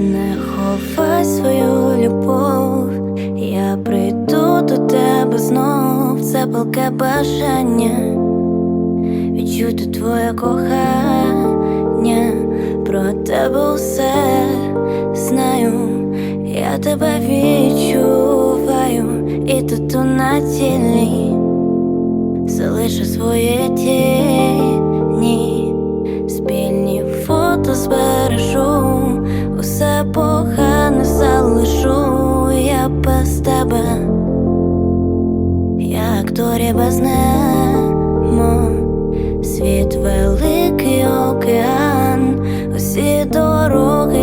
Не ховай свою любов, я прийду до тебе знов, це палке бажання. Відчути твоє кохання, про тебе усе знаю, я тебе відчуваю, і тут на тілі залишу своє тіні,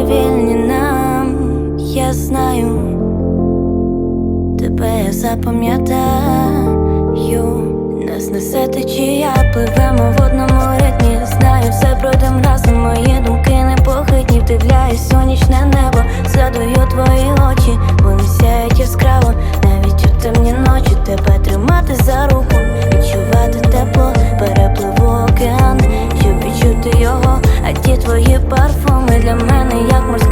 вільні нам, я знаю, тебе я запам'ятаю, нас несе течія, пливемо в одному ритмі. Знаю все пройдем разом, мої думки непохитні. Вдивляюсь у нічне небо, згадую твої очі, вони сяють яскраво, навіть у темні ночі. Тебе тримати за руку, відчувати тепло, перепливу океан, щоб відчути його, а ті твої парфуми для мене, як морський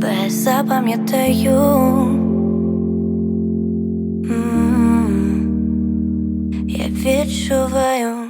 тебе запам'ятаю. Я відчуваю